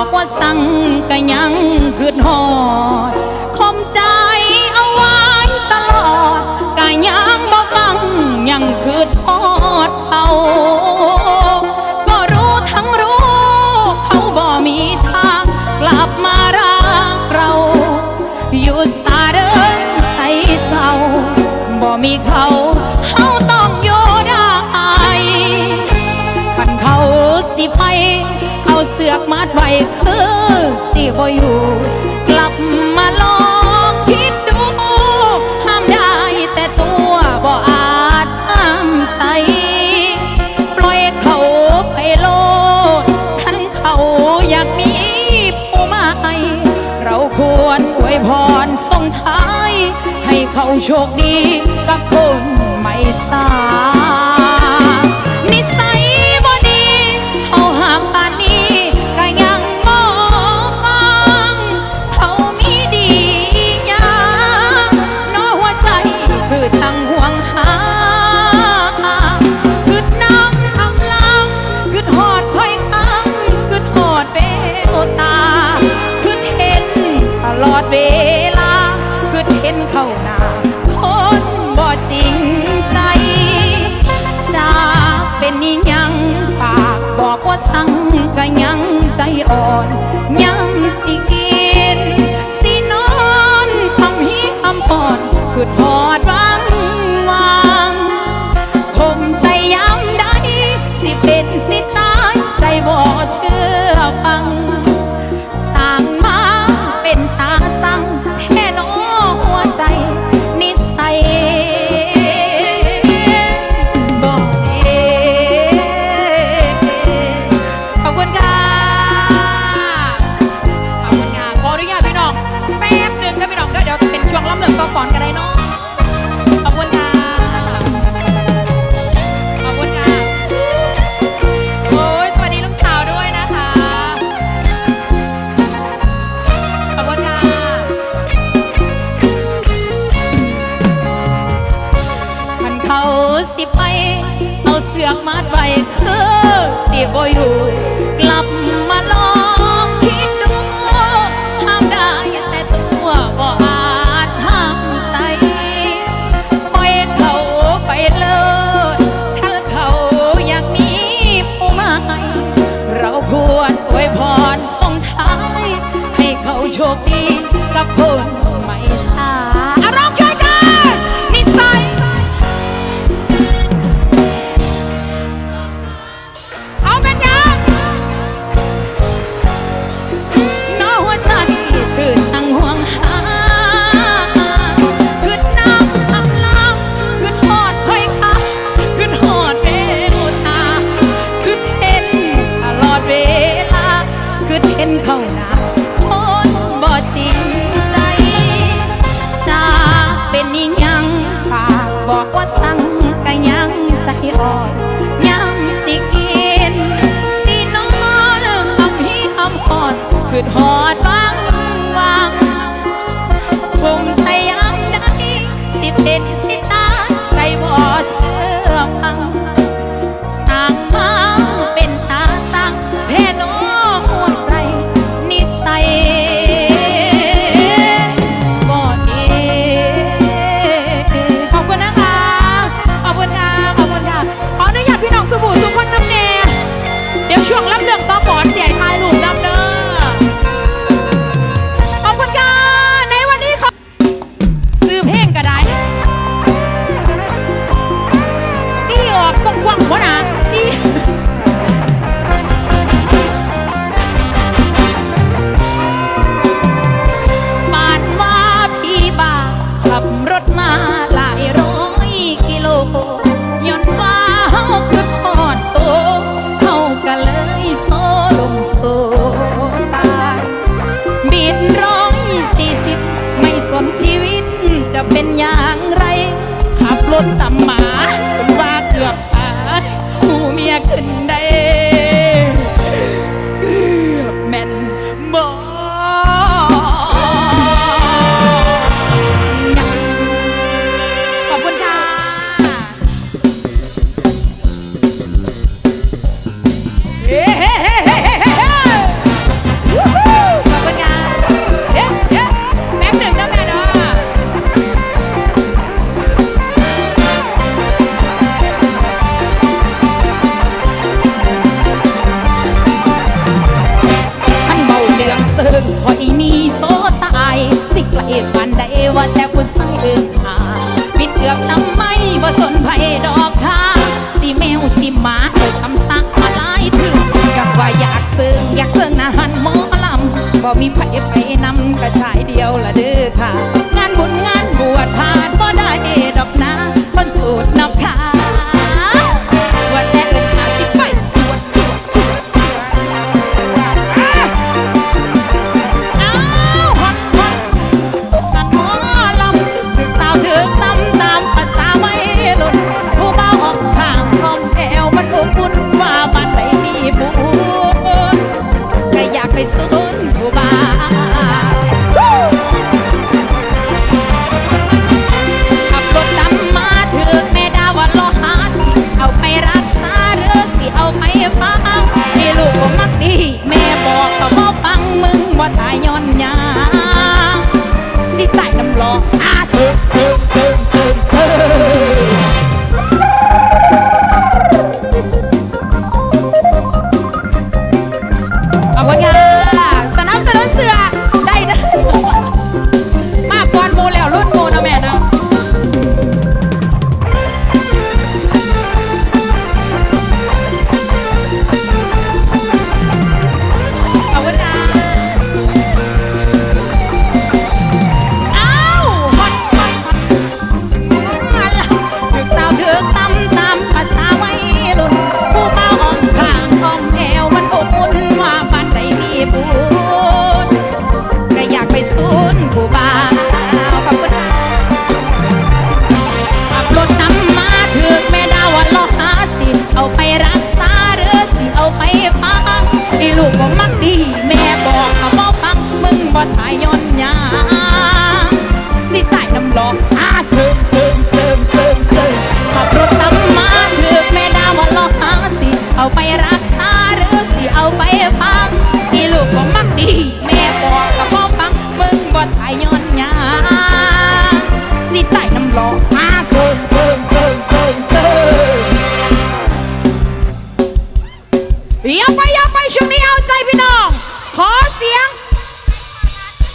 อกว่าสั่งก็ยังคืดหอด คมใจเอาไว้ตลอดก็ยังบ่ฟังยังคืดหอดเขา วยพรส่งท้าย ให้เขาโชคดีกับคนไม่สา เวลาคือเห็นเขาหน้าคนบ่จริงใจจะเป็นยังปากบอกว่าสั่งก็ยังใจอ่อนยัง มเหลืองต่อฟอนกันได้น้อ โชคดีกับคน สั่งก็ยังใจอ่อนยังสิกินสิน้องเริ่มอำฮีอำหอดขึ้นหอดบางวังคงใจยังได้สิเป็น กว้างหัวหนา tonight. ข่อยนี่โซตาย สิกละเอปันได้ว่าแต่ผู้ใส่เอินหาปิดเกือบทำไม่บ่สนไผดอกค่าสิแมวสิหมาเอ่ยคำสั่งมาหลายถึงกับว่าอยากเสิงอยากเสิงนะหันหมอลำบ่มีไผไปนำกระชายเดียวละเด้อค่ะ